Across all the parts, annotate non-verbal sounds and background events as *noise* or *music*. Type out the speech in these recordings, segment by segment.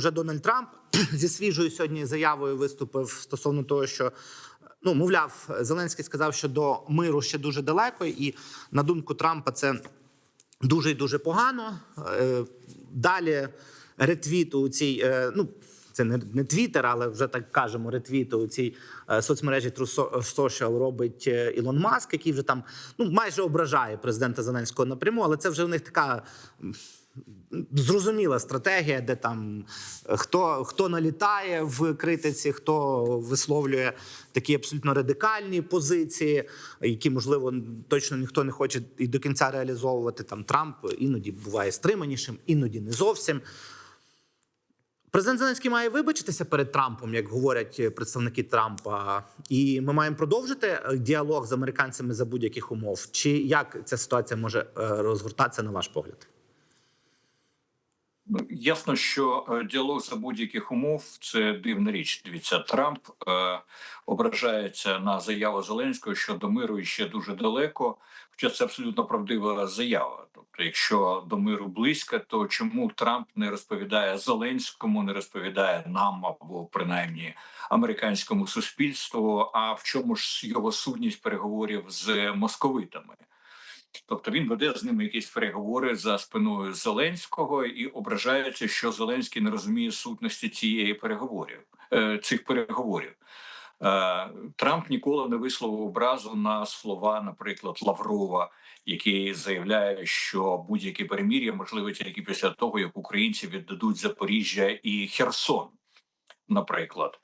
Вже Дональд Трамп *clears throat* зі свіжою сьогодні заявою виступив стосовно того, що ну мовляв, Зеленський сказав, що до миру ще дуже далеко, і на думку Трампа, це дуже і дуже погано. Е, Далі ретвіту у цій, е, ну це не, не Твіттер, але вже так кажемо, ретвіту у цій е, соцмережі True Social робить Ілон Маск, який вже там ну майже ображає президента Зеленського напряму, але це вже в них така зрозуміла стратегія, де там е, хто, хто налітає в критиці, хто висловлює такі абсолютно радикальні позиції, які можливо точно ніхто не хоче і до кінця реалізовувати. Там Трамп іноді буває стриманішим, іноді не зовсім. Президент Зеленський має вибачитися перед Трампом, як говорять представники Трампа, і ми маємо продовжити е, діалог з американцями за будь-яких умов. Чи як ця ситуація може е, розгортатися на ваш погляд? Ясно, що е, діалог за будь-яких умов це дивна річ. Дивіться, Трамп е, ображається на заяву Зеленського, що до миру ще дуже далеко. Хоча це абсолютно правдива заява. Тобто, якщо до миру близько, то чому Трамп не розповідає Зеленському, не розповідає нам або принаймні американському суспільству? А в чому ж його сутність переговорів з московитами? Тобто він веде з ними якісь переговори за спиною Зеленського і ображається, що Зеленський не розуміє сутності цієї переговорів е, цих переговорів. Е, Трамп ніколи не висловив образу на слова, наприклад, Лаврова, який заявляє, що будь-яке перемір'я можливе тільки після того, як українці віддадуть Запоріжжя і Херсон, наприклад,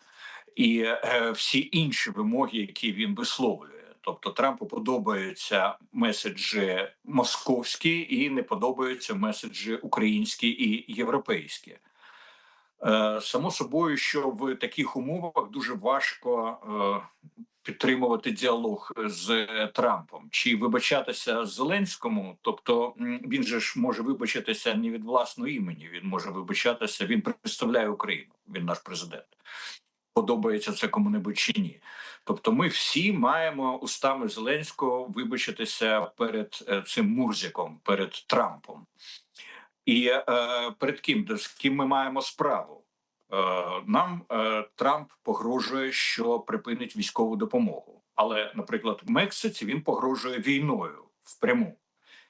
і е, всі інші вимоги, які він висловлює. Тобто Трампу подобаються меседжі московські і не подобаються меседжі українські і європейські. Е, Само собою, що в таких умовах дуже важко е, підтримувати діалог з Трампом чи вибачатися Зеленському. Тобто він же ж може вибачитися не від власного імені. Він може вибачатися. Він представляє Україну. Він наш президент. Подобається це кому-небудь чи ні. Тобто, ми всі маємо устами Зеленського вибачитися перед е, цим Мурзиком, перед Трампом. І е, перед ким з ким ми маємо справу? Е, Нам е, Трамп погрожує, що припинить військову допомогу. Але, наприклад, в Мексиці він погрожує війною впряму.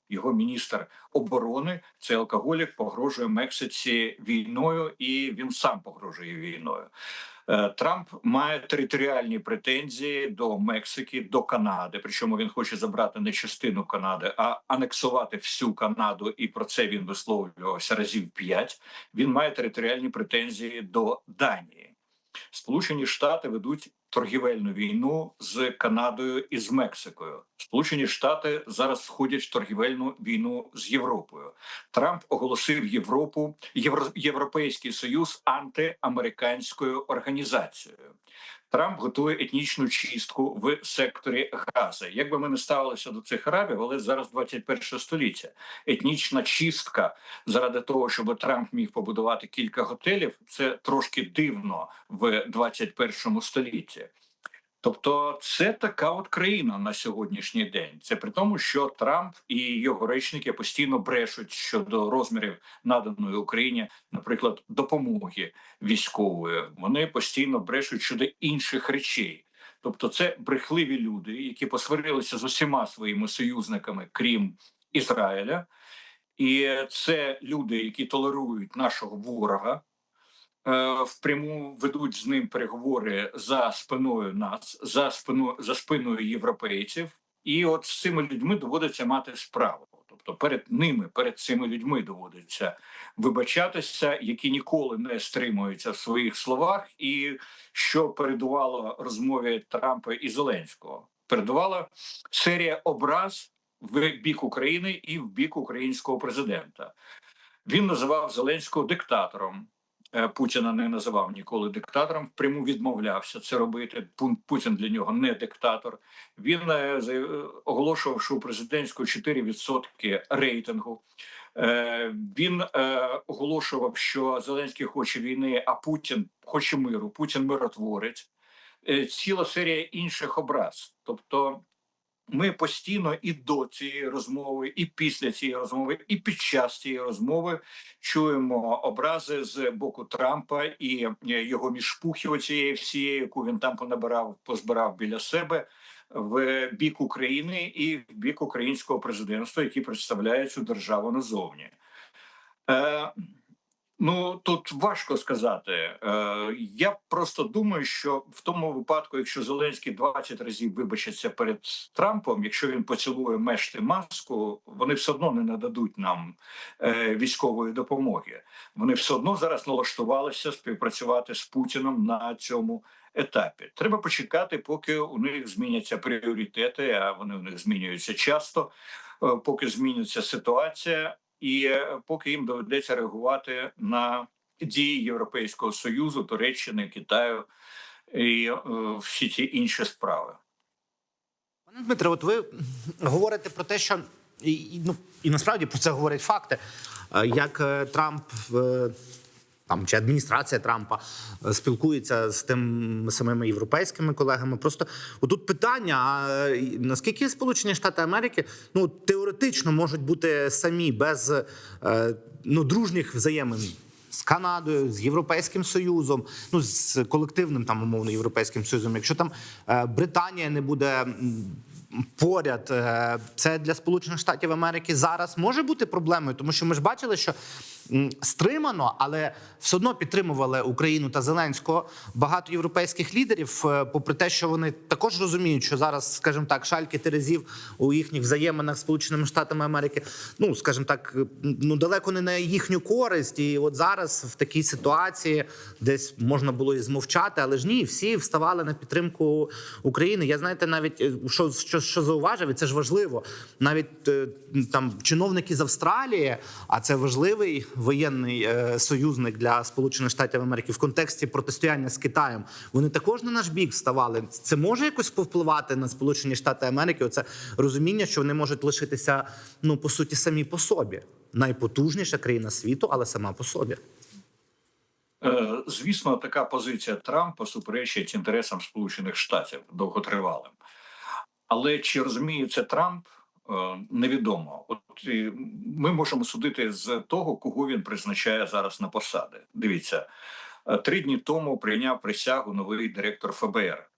Його міністр оборони, цей алкоголік, погрожує Мексиці війною, і він сам погрожує війною. Е, Трамп має територіальні претензії до Мексики, до Канади. Причому він хоче забрати не частину Канади, а анексувати всю Канаду. І про це він висловлювався разів п'ять. Він має територіальні претензії до Данії. Сполучені Штати ведуть торгівельну війну з Канадою і з Мексикою. Сполучені Штати зараз входять в торгівельну війну з Європою. Трамп оголосив Європу Євро, Європейський Союз антиамериканською організацією. Трамп готує етнічну чистку в секторі Гази. Як би ми не ставилися до цих арабів, але зараз 21 століття. Етнічна чистка заради того, щоб Трамп міг побудувати кілька готелів, це трошки дивно в 21 столітті. Тобто, це така от країна на сьогоднішній день. Це при тому, що Трамп і його речники постійно брешуть щодо розмірів наданої Україні, наприклад, допомоги військової. Вони постійно брешуть щодо інших речей. Тобто, це брехливі люди, які посварилися з усіма своїми союзниками, крім Ізраїля, і це люди, які толерують нашого ворога. Е, впряму ведуть з ним переговори за спиною нас, за спиною за спиною європейців, і от з цими людьми доводиться мати справу. Тобто перед ними, перед цими людьми доводиться вибачатися, які ніколи не стримуються в своїх словах, і що передувало розмові Трампа і Зеленського, передувала серія образ в бік України і в бік українського президента. Він називав Зеленського диктатором. Е, Путіна не називав ніколи диктатором. Впряму відмовлявся це робити. Путін для нього не диктатор. Він е, оголошував, що у президентського 4% рейтингу. Е, Він оголошував, що Зеленський хоче війни, а Путін хоче миру. Путін миротворець. Ціла серія інших образ. Тобто ми постійно і до цієї розмови, і після цієї розмови, і під час цієї розмови чуємо образи з боку Трампа і е, його мішпухи оцієї всієї, яку він там понабирав, позбирав біля себе в бік України і в бік українського президентства, який представляє цю державу назовні. Е, Ну тут важко сказати. Е, я просто думаю, що в тому випадку, якщо Зеленський 20 разів вибачиться перед Трампом, якщо він поцілує мешти маску, вони все одно не нададуть нам е, військової допомоги. Вони все одно зараз налаштувалися співпрацювати з Путіном на цьому етапі. Треба почекати, поки у них зміняться пріоритети. А вони у них змінюються часто, е, поки зміниться ситуація і е, поки їм доведеться реагувати на дії Європейського союзу, Туреччини, Китаю і е, всі ці інші справи. Пане Дмитре, от ви говорите про те, що і, ну, і насправді про це говорять факти, е, як Трамп там чи адміністрація Трампа е, спілкується з тими самими європейськими колегами. Просто отут питання: а наскільки Сполучені Штати Америки ну теоретично можуть бути самі без е, ну дружніх взаємин. З Канадою, з Європейським Союзом, ну з колективним там умовно європейським союзом. Якщо там е, Британія не буде поряд, це для Сполучених Штатів Америки зараз може бути проблемою, тому що ми ж бачили, що стримано, але все одно підтримували Україну та Зеленського багато європейських лідерів, е, попри те, що вони також розуміють, що зараз, скажімо так, шальки терезів у їхніх взаєминах з Сполученими Штатами Америки, ну скажімо так, ну далеко не на їхню користь. І от зараз в такій ситуації десь можна було і змовчати, але ж ні, всі вставали на підтримку України. Я знаєте, навіть е, що, що, що зауважив, і це ж важливо. Навіть е, там чиновники з Австралії, а це важливий воєнний е, союзник для Сполучених Штатів Америки в контексті протистояння з Китаєм. Вони також на наш бік вставали. Це може якось повпливати на Сполучені Штати Америки. Оце розуміння, що вони можуть лишитися ну по суті самі по собі. Найпотужніша країна світу, але сама по собі. Е, Звісно, така позиція Трампа суперечить інтересам Сполучених Штатів довготривалим. Але чи розуміє це Трамп, невідомо. От ми можемо судити з того, кого він призначає зараз на посади. Дивіться, е, три дні тому прийняв присягу новий директор ФБР.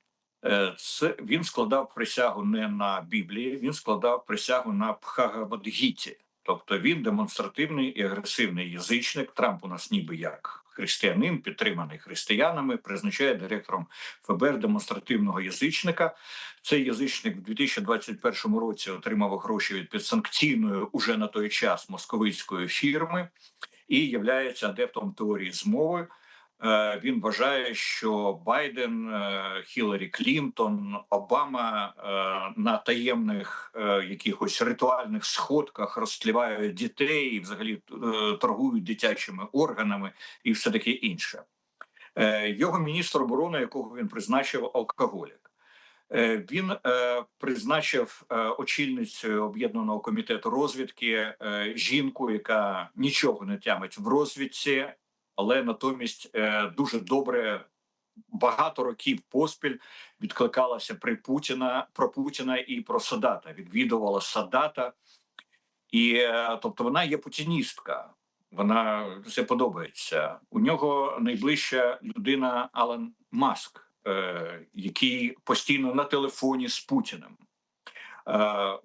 Е, Це він складав присягу не на Біблії, він складав присягу на Пхагавадгіті. Тобто він демонстративний і агресивний язичник. Трамп у нас ніби як християнин, підтриманий християнами, призначає директором ФБР демонстративного язичника. Цей язичник в 2021 році отримав гроші від підсанкційної уже на той час московицької фірми і являється адептом теорії змови. Е, Він вважає, що Байден, е, Хіларі Клінтон, Обама е, на таємних якихось ритуальних сходках розтлівають дітей, взагалі торгують дитячими органами і все таке інше. Його міністр оборони, якого він призначив, алкоголік. Він призначив очільницею об'єднаного комітету розвідки жінку, яка нічого не тямить в розвідці, але натомість е, дуже добре багато років поспіль відкликалася при Путіна про Путіна і про Садата. Відвідувала Садата, і е, тобто вона є путіністка. Вона це подобається. У нього найближча людина Алан Маск, е, який постійно на телефоні з Путіним. Е,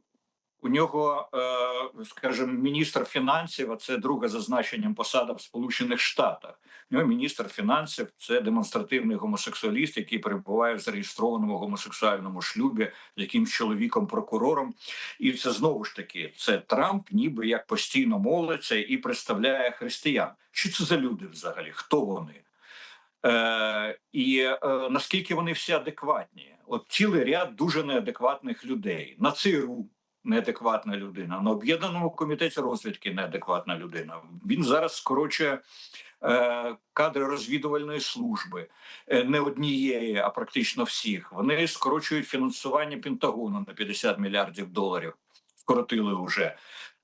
у нього, е, скажімо, міністр фінансів, а це друга за значенням посада в Сполучених Штатах. У нього міністр фінансів це демонстративний гомосексуаліст, який перебуває в зареєстрованому гомосексуальному шлюбі з якимсь чоловіком прокурором. І це знову ж таки це Трамп, ніби як постійно молиться і представляє християн. Що це за люди взагалі? Хто вони? Е, і е, наскільки вони всі адекватні? От цілий ряд дуже неадекватних людей на ЦРУ неадекватна людина, на об'єднаному комітеті розвідки неадекватна людина. Він зараз скорочує е, кадри розвідувальної служби е, не однієї, а практично всіх. Вони скорочують фінансування Пентагону на 50 мільярдів доларів. Скоротили вже.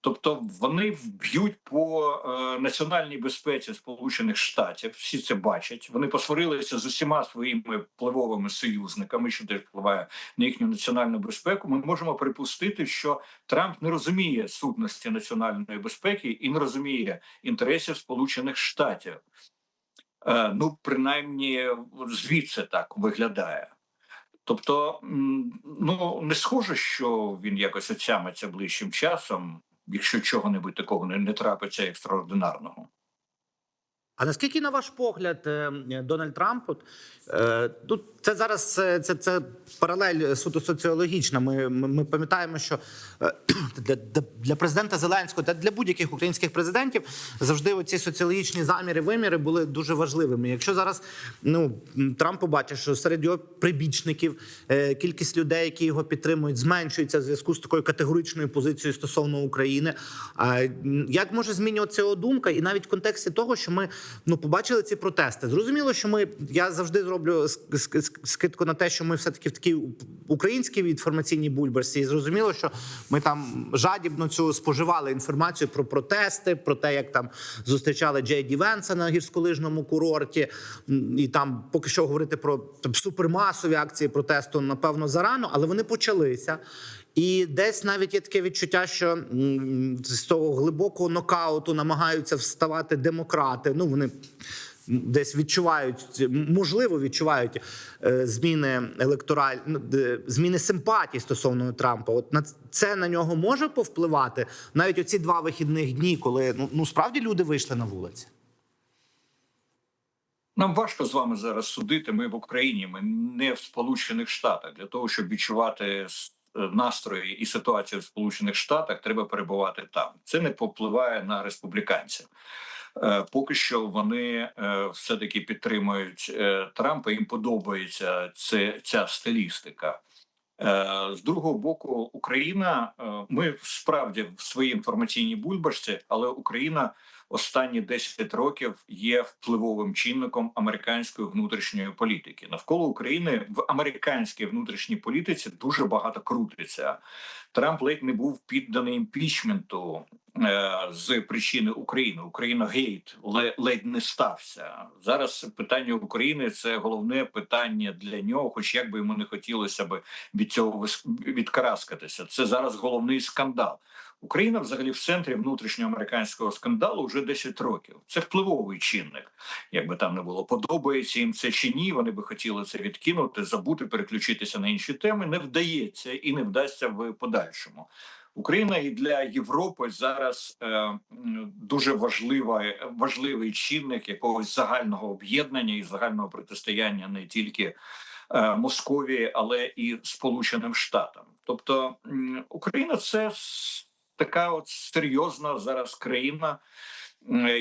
Тобто вони вб'ють по е, національній безпеці Сполучених Штатів. Всі це бачать. Вони посварилися з усіма своїми впливовими союзниками, що теж впливає на їхню національну безпеку. Ми можемо припустити, що Трамп не розуміє сутності національної безпеки і не розуміє інтересів Сполучених Штатів. Е, ну, принаймні, звідси так виглядає. Тобто, ну не схоже, що він якось отямиться ближчим часом, якщо чого-небудь такого не, не трапиться екстраординарного. А наскільки, на ваш погляд, е, Дональд Трамп, от, е, тут це зараз е, це, це паралель суто соціологічна. Ми, ми, пам'ятаємо, що е, *clears throat* для, для- президента Зеленського та для будь-яких українських президентів завжди оці соціологічні заміри, виміри були дуже важливими. Якщо зараз ну Трамп побачить, що серед його прибічників е, кількість людей, які його підтримують, зменшується в зв'язку з такою категоричною позицією стосовно України. Як може змінюватися його думка, і навіть в контексті того, що ми ну побачили ці протести. Зрозуміло, що ми я завжди зроблю ск- ск- ск- скидку на те, що ми все таки в такій українській інформаційній бульбашці. І зрозуміло, що ми там жадібно цю споживали інформацію про протести, про те, як там зустрічали Джей Ді Венса на гірськолижному курорті, і там поки що говорити про там, супермасові акції протесту, напевно, зарано, але вони почалися. І десь навіть є таке відчуття, що з того глибокого нокауту намагаються вставати демократи. Ну вони десь відчувають можливо відчувають е, зміни електораль, зміни симпатій стосовно Трампа. От на це на нього може повпливати навіть оці два вихідних дні, коли ну, ну справді люди вийшли на вулиці. Нам важко з вами зараз судити. Ми в Україні, ми не в Сполучених Штатах. Для того, щоб відчувати настрої і ситуацію в Сполучених Штатах, треба перебувати там. Це не попливає на республіканців. Е, Поки що вони е, все таки підтримують е, Трампа. Їм подобається це, ця стилістика. Е, З другого боку, Україна, е, ми справді в своїй інформаційній бульбашці, але Україна останні 10 років є впливовим чинником американської внутрішньої політики. Навколо України в американській внутрішній політиці дуже багато крутиться. Трамп ледь не був підданий імпічменту е, з причини України. Україна гейт ледь не стався. Зараз питання України це головне питання для нього, хоч як би йому не хотілося би від цього відкараскатися. Це зараз головний скандал. Україна взагалі в центрі внутрішньоамериканського скандалу вже 10 років. Це впливовий чинник. Як би там не було, подобається їм це чи ні. Вони би хотіли це відкинути, забути, переключитися на інші теми. Не вдається і не вдасться в подальшому. Україна і для Європи зараз е, дуже важлива, важливий чинник якогось загального об'єднання і загального протистояння не тільки е, Московії, але і Сполученим Штатам. Тобто Україна це така от серйозна зараз країна,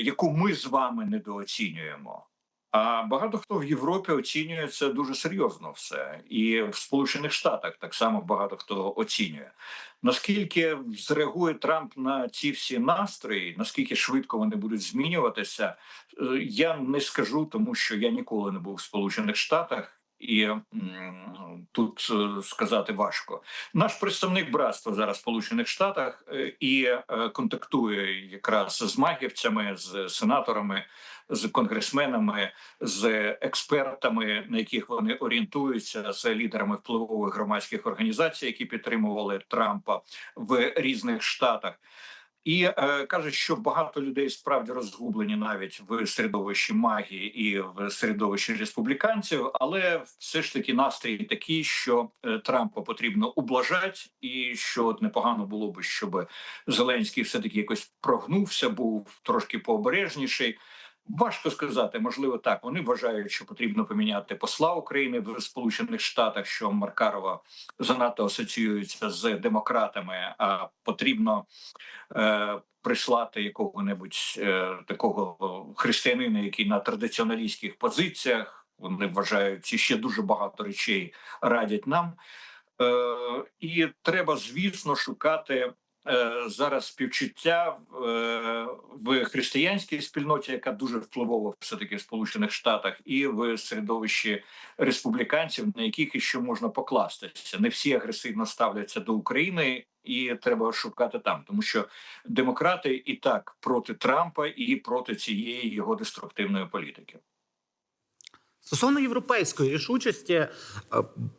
яку ми з вами недооцінюємо. А багато хто в Європі оцінює це дуже серйозно все, і в Сполучених Штатах так само багато хто оцінює. Наскільки зреагує Трамп на ці всі настрої, наскільки швидко вони будуть змінюватися, е, я не скажу, тому що я ніколи не був в Сполучених Штатах. І тут е, сказати важко. Наш представник братства зараз в Сполучених Штатах е, і е, контактує якраз з магівцями, з сенаторами, з конгресменами, з експертами, на яких вони орієнтуються, з лідерами впливових громадських організацій, які підтримували Трампа в різних штатах. І е, каже, що багато людей справді розгублені навіть в середовищі магії і в середовищі республіканців, але все ж таки настрій такий, що е, Трампа потрібно ублажати, і що от непогано було би, щоб Зеленський все таки якось прогнувся, був трошки пообережніший. Важко сказати, можливо, так. Вони вважають, що потрібно поміняти посла України в Сполучених Штатах, що Маркарова занадто асоціюється з демократами, а потрібно е, прислати якого-небудь е, такого християнина, який на традиціоналістських позиціях. Вони вважають ще дуже багато речей радять нам. Е, і треба, звісно, шукати зараз співчуття е, в християнській спільноті, яка дуже впливова все таки в Сполучених Штатах, і в середовищі республіканців, на яких іще можна покластися. Не всі агресивно ставляться до України, і треба шукати там, тому що демократи і так проти Трампа і проти цієї його деструктивної політики. Стосовно європейської рішучості, е,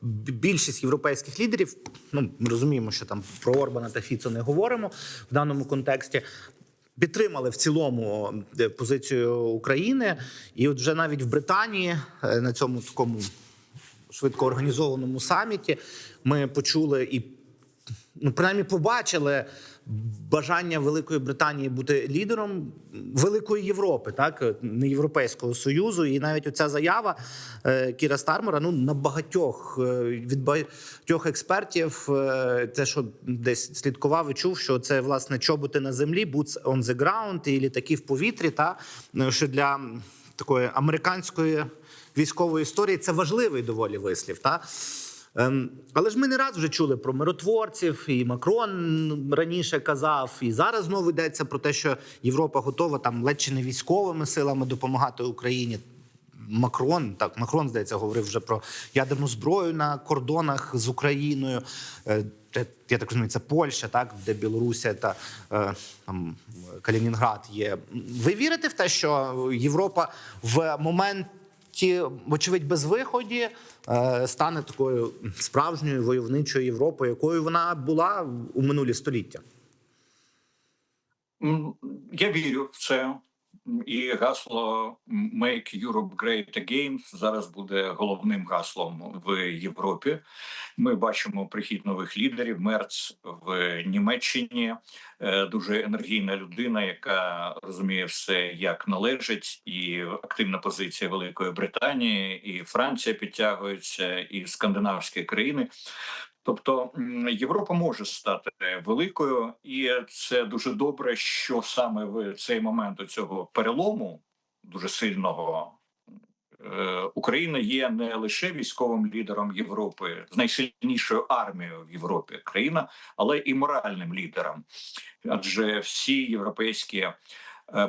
більшість європейських лідерів, ну ми розуміємо, що там про Орбана та Фіцо не говоримо в даному контексті. Підтримали в цілому е, позицію України, і от вже навіть в Британії е, на цьому такому швидко організованому саміті ми почули і ну, принаймні побачили бажання Великої Британії бути лідером Великої Європи, так не Європейського союзу, і навіть оця заява е, Кіра Стармера ну на багатьох е, від багатьох експертів, е, те, що десь слідкував і чув, що це власне чоботи на землі, boots on the ground і літаки в повітрі, та е, що для такої американської військової історії це важливий доволі вислів. Та Ем, Але ж ми не раз вже чули про миротворців, і Макрон раніше казав, і зараз знову йдеться про те, що Європа готова там ледь чи не військовими силами допомагати Україні. Макрон так Макрон здається говорив вже про ядерну зброю на кордонах з Україною. Е, Я так розумію, це Польща, так де Білорусія та е, там Калінінград є. Ви вірите в те, що Європа в момент ті, вочевидь, безвиході е, стане такою справжньою войовничою Європою, якою вона була у минулі століття. Я вірю в це. І гасло «Make Europe Great Again» зараз буде головним гаслом в Європі. Ми бачимо прихід нових лідерів. Мерц в Німеччині е, дуже енергійна людина, яка розуміє все як належить, і активна позиція Великої Британії, і Франція підтягується, і скандинавські країни. Тобто Європа може стати великою, і це дуже добре, що саме в цей момент цього перелому дуже сильного. е, Україна є не лише військовим лідером Європи з найсильнішою армією в Європі країна, але і моральним лідером. Адже всі європейські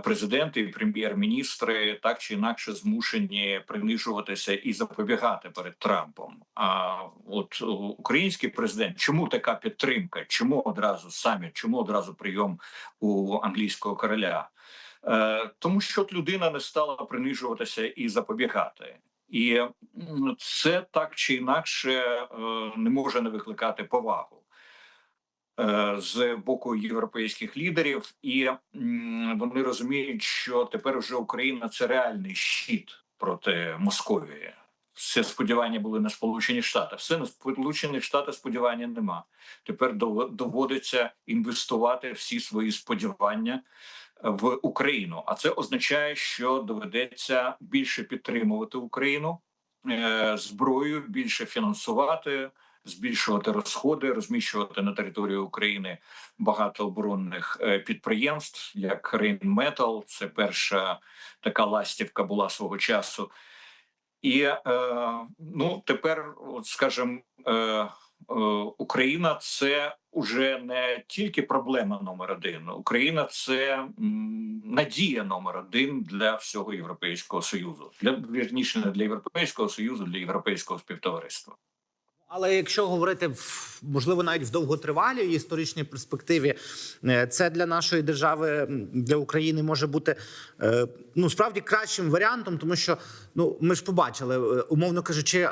президенти і прем'єр-міністри так чи інакше змушені принижуватися і запобігати перед Трампом. А от е, український президент, чому така підтримка? Чому одразу саміт? Чому одразу прийом у англійського короля? Е, тому що людина не стала принижуватися і запобігати. І це так чи інакше е, не може не викликати повагу е, з боку європейських лідерів, і вони розуміють, що тепер вже Україна це реальний щит проти Московії. Все сподівання були на Сполучені Штати. Все на Сполучених Штатах сподівання нема. Тепер доводиться інвестувати всі свої сподівання в Україну. А це означає, що доведеться більше підтримувати Україну е, зброю, більше фінансувати, збільшувати розходи, розміщувати на території України багато оборонних е, підприємств, як Рейнметал. Це перша така ластівка була свого часу. І е, ну тепер, от скажімо, е, е, Україна це уже не тільки проблема номер один. Україна це надія номер один для всього європейського союзу. Для вірніше не для європейського союзу, для європейського співтовариства. Але якщо говорити в можливо навіть в довготривалій історичній перспективі, е, це для нашої держави, для України може бути е, ну справді кращим варіантом, тому що ну ми ж побачили, е, умовно кажучи.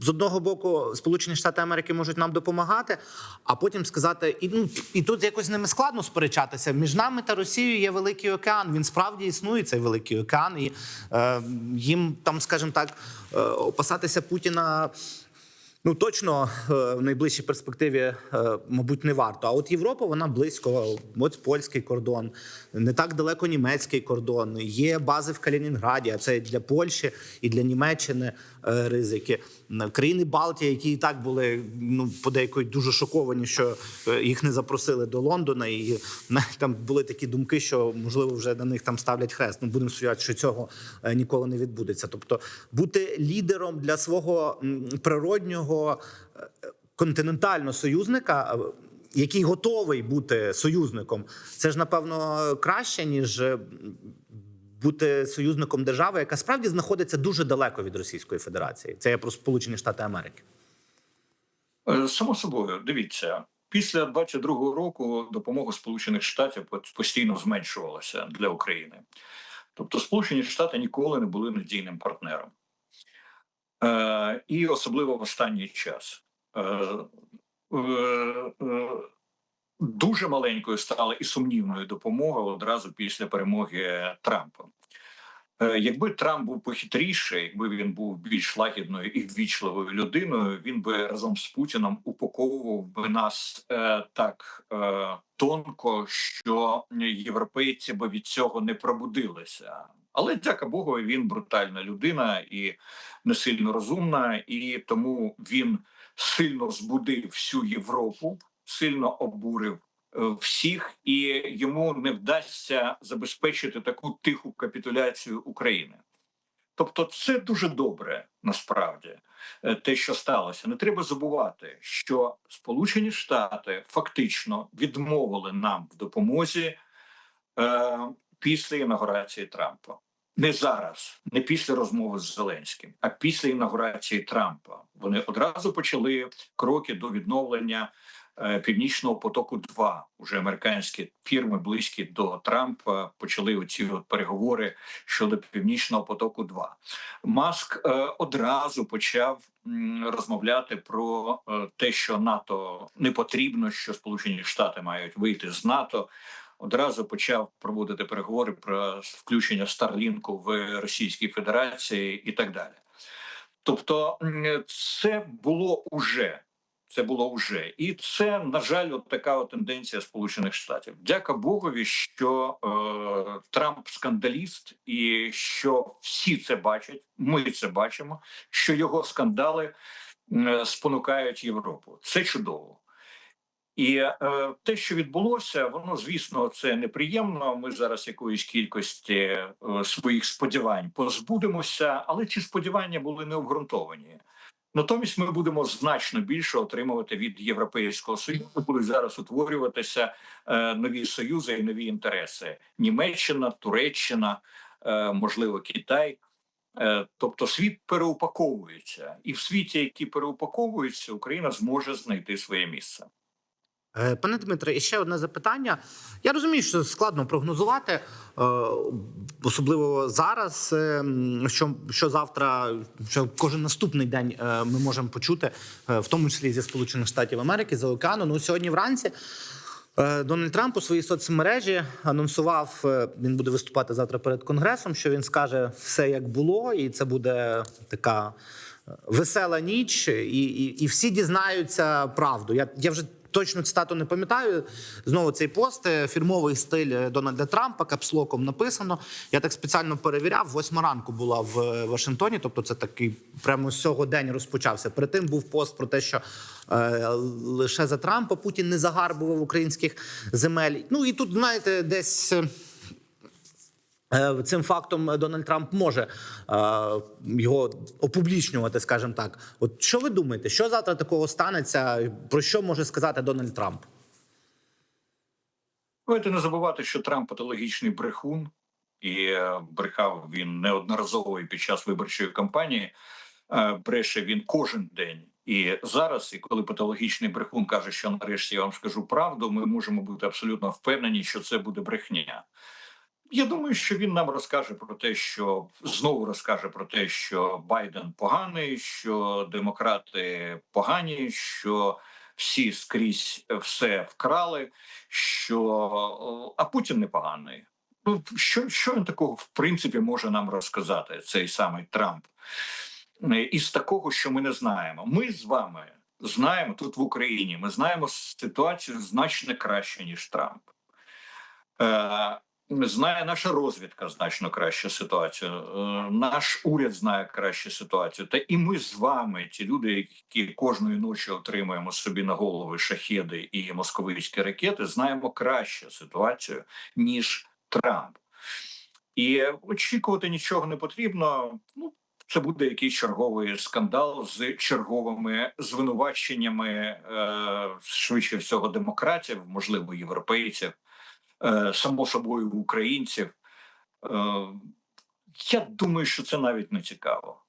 З одного боку, Сполучені Штати Америки можуть нам допомагати, а потім сказати, і ну і тут якось з ними складно сперечатися. Між нами та Росією є великий океан. Він справді існує цей великий океан, і е, їм там, скажімо так, е, опасатися Путіна Ну точно е, в найближчій перспективі, е, мабуть, не варто. А от Європа, вона близько. От польський кордон, не так далеко німецький кордон. Є бази в Калінінграді. А це для Польщі і для Німеччини ризики. Країни Балтії, які і так були ну подейкують дуже шоковані, що е, їх не запросили до Лондона, і там були такі думки, що можливо вже на них там ставлять хрест. Ну будемо сподіватися, що цього е, ніколи не відбудеться. Тобто бути лідером для свого природнього е, континентального союзника. е, який готовий бути союзником, це ж напевно краще ніж е, бути союзником держави, яка справді знаходиться дуже далеко від Російської Федерації. Це я про Сполучені Штати Америки. Е, Само собою, дивіться, після 22-го року допомога Сполучених Штатів постійно зменшувалася для України. Тобто, Сполучені Штати ніколи не були надійним партнером. Е, і особливо в останній час. Е, е, е, дуже маленькою стала і сумнівною допомога одразу після перемоги Трампа. Е, Якби Трамп був похитріший, якби він був більш лагідною і ввічливою людиною, він би разом з Путіном упаковував би нас е, так е, тонко, що європейці би від цього не пробудилися. Але дяка Богу, він брутальна людина і не сильно розумна, і тому він сильно збудив всю Європу, сильно обурив е, всіх, і йому не вдасться забезпечити таку тиху капітуляцію України. Тобто, це дуже добре насправді е, те, що сталося. Не треба забувати, що Сполучені Штати фактично відмовили нам в допомозі е, після інаугурації Трампа. Не зараз, не після розмови з Зеленським, а після інаугурації Трампа. Вони одразу почали кроки до відновлення Північного потоку. 2 уже американські фірми, близькі до Трампа, почали оці от переговори щодо Північного потоку. 2 Маск е, одразу почав розмовляти про е, те, що НАТО не потрібно, що Сполучені Штати мають вийти з НАТО одразу почав проводити переговори про включення Старлінку в Російській Федерації і так далі. Тобто, це було уже. Це було уже, і це на жаль, от така от тенденція Сполучених Штатів. Дяка Богові, що е, Трамп скандаліст, і що всі це бачать. Ми це бачимо. Що його скандали е, спонукають Європу. Це чудово. І е, те, що відбулося, воно звісно це неприємно. Ми зараз якоїсь кількості е, своїх сподівань позбудемося, але ці сподівання були не обґрунтовані. Натомість ми будемо значно більше отримувати від Європейського союзу. Будуть зараз утворюватися е, нові союзи і нові інтереси: Німеччина, Туреччина, е, можливо, Китай. Е, Тобто світ переупаковується, і в світі, який переупаковується, Україна зможе знайти своє місце. Е, Пане Дмитре, і ще одне запитання. Я розумію, що складно прогнозувати, е, особливо зараз, е, що, що завтра, що кожен наступний день ми можемо почути, в тому числі зі Сполучених Штатів Америки, за океану. Ну сьогодні вранці. Дональд Трамп у своїй соцмережі анонсував, він буде виступати завтра перед конгресом. Що він скаже все як було, і це буде така весела ніч, і, і, і всі дізнаються правду. Я, я вже точно цитату не пам'ятаю. Знову цей пост е, фірмовий стиль е, Дональда Трампа, капслоком написано. Я так спеціально перевіряв. Восьма ранку була в е, Вашингтоні, тобто це такий прямо з цього день розпочався. Перед тим був пост про те, що е, лише за Трампа Путін не загарбував українських земель. Ну і тут, знаєте, десь. Е, Цим фактом Дональд Трамп може е, його опублічнювати, скажімо так. От що ви думаєте, що завтра такого станеться? Про що може сказати Дональд Трамп? Давайте не забувати, що Трамп патологічний брехун, і е, брехав він неодноразово і під час виборчої кампанії. Е, Бреше він кожен день. І зараз, і коли патологічний брехун каже, що нарешті я вам скажу правду, ми можемо бути абсолютно впевнені, що це буде брехня. Я думаю, що він нам розкаже про те, що знову розкаже про те, що Байден поганий, що демократи погані, що всі скрізь все вкрали, що а Путін непоганий. Ну що, що він такого в принципі може нам розказати, цей самий Трамп? Е, Із такого, що ми не знаємо. Ми з вами знаємо тут в Україні. Ми знаємо ситуацію значно краще ніж Трамп. Знає наша розвідка значно краще ситуацію. Е, Наш уряд знає краще ситуацію. Та і ми з вами, ті люди, які кожної ночі отримуємо собі на голови шахеди і московицькі ракети, знаємо краще ситуацію ніж Трамп. І очікувати нічого не потрібно. Ну це буде якийсь черговий скандал з черговими звинуваченнями, е, швидше всього, демократів, можливо, європейців, само собою українців. Е, я думаю, що це навіть не цікаво.